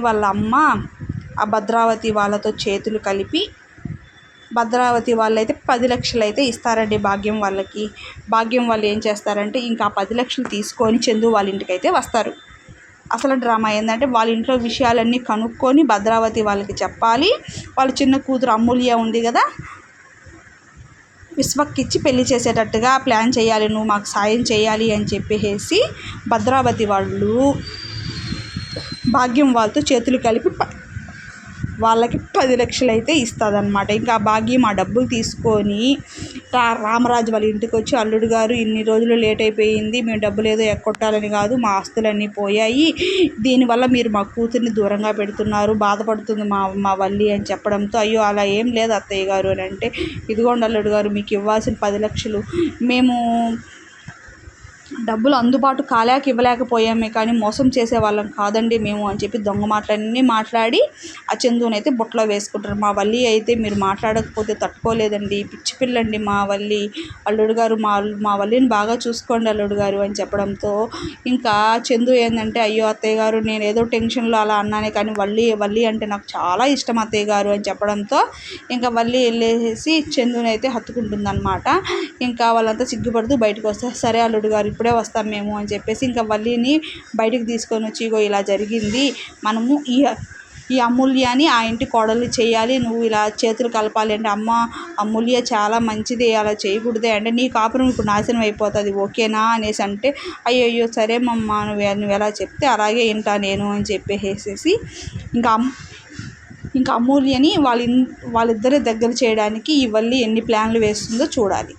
వాళ్ళ అమ్మ ఆ భద్రావతి వాళ్ళతో చేతులు కలిపి భద్రావతి వాళ్ళైతే పది లక్షలు అయితే ఇస్తారండి భాగ్యం వాళ్ళకి. భాగ్యం వాళ్ళు ఏం చేస్తారంటే ఇంకా పది లక్షలు తీసుకొని చందు వాళ్ళ ఇంటికి అయితే వస్తారు. అసలు డ్రామా ఏంటంటే వాళ్ళ ఇంట్లో విషయాలన్నీ కనుక్కొని భద్రావతి వాళ్ళకి చెప్పాలి. వాళ్ళ చిన్న కూతురు అమూల్య ఉంది కదా విశ్వక్కిచ్చి పెళ్ళి చేసేటట్టుగా ప్లాన్ చేయాలి నువ్వు మాకు సాయం చేయాలి అని చెప్పేసి భద్రావతి వాళ్ళు భాగ్యం వాళ్ళతో చేతులు కలిపి వాళ్ళకి పది లక్షలు అయితే ఇస్తుందన్నమాట. ఇంకా భాగ్యం ఆ డబ్బులు తీసుకొని రామరాజు వాళ్ళ ఇంటికి వచ్చి అల్లుడు గారు ఇన్ని రోజులు లేట్ అయిపోయింది మేము డబ్బులు ఏదో ఎక్కొట్టాలని కాదు మా ఆస్తులన్నీ పోయాయి. దీనివల్ల మీరు మా కూతుర్ని దూరంగా పెడుతున్నారు బాధపడుతుంది మా మా వల్లి అని చెప్పడంతో అయ్యో అలా ఏం లేదు అత్తయ్య గారు అని అంటే ఇదిగోండి అల్లుడు గారు మీకు ఇవ్వాల్సిన పది లక్షలు మేము డబ్బులు అందుబాటు కాలేక ఇవ్వలేకపోయామే కానీ మోసం చేసే వాళ్ళం కాదండి మేము అని చెప్పి దొంగ మాటలన్నీ మాట్లాడి ఆ చందునైతే బుట్టలో వేసుకుంటారు. మా వల్లి అయితే మీరు మాట్లాడకపోతే తట్టుకోలేదండి. పిచ్చి పిల్లండి మా వల్లి. అల్లుడు గారు మా మా వల్లిని బాగా చూసుకోండి అల్లుడు గారు అని చెప్పడంతో ఇంకా చందు ఏంటంటే అయ్యో అత్తయ్య గారు నేను ఏదో టెన్షన్లో అలా అన్నానే కానీ వల్లి వల్లి అంటే నాకు చాలా ఇష్టం అత్తయ్య గారు అని చెప్పడంతో ఇంకా వల్లి వెళ్ళేసి చందునైతే హత్తుకుంటుందనమాట ఇంకా వాళ్ళంతా సిగ్గుపడుతూ బయటకు వస్తే సరే అల్లుడు గారు ఇప్పుడే వస్తాం మేము అని చెప్పేసి ఇంకా వల్లిని బయటకు తీసుకొని వచ్చి ఇగో ఇలా జరిగింది. మనము ఈ ఈ అమూల్యాని ఆ ఇంటి కోడలు చేయాలి. నువ్వు ఇలా చేతులు కలపాలి అంటే అమ్మ అమూల్య చాలా మంచిది అలా చేయకూడదే అంటే నీ కాపురం ఇప్పుడు నాశనం అయిపోతుంది ఓకేనా అనేసి అంటే అయ్యయ్యో సరే మమ్మ నువ్వు నువ్వు ఎలా చెప్తే అలాగే వింటా నేను అని చెప్పేసేసి ఇంకా ఇంకా అమూల్యని వాళ్ళ వాళ్ళిద్దరి దగ్గర చేయడానికి ఈ వల్లి ఎన్ని ప్లాన్లు వేస్తుందో చూడాలి.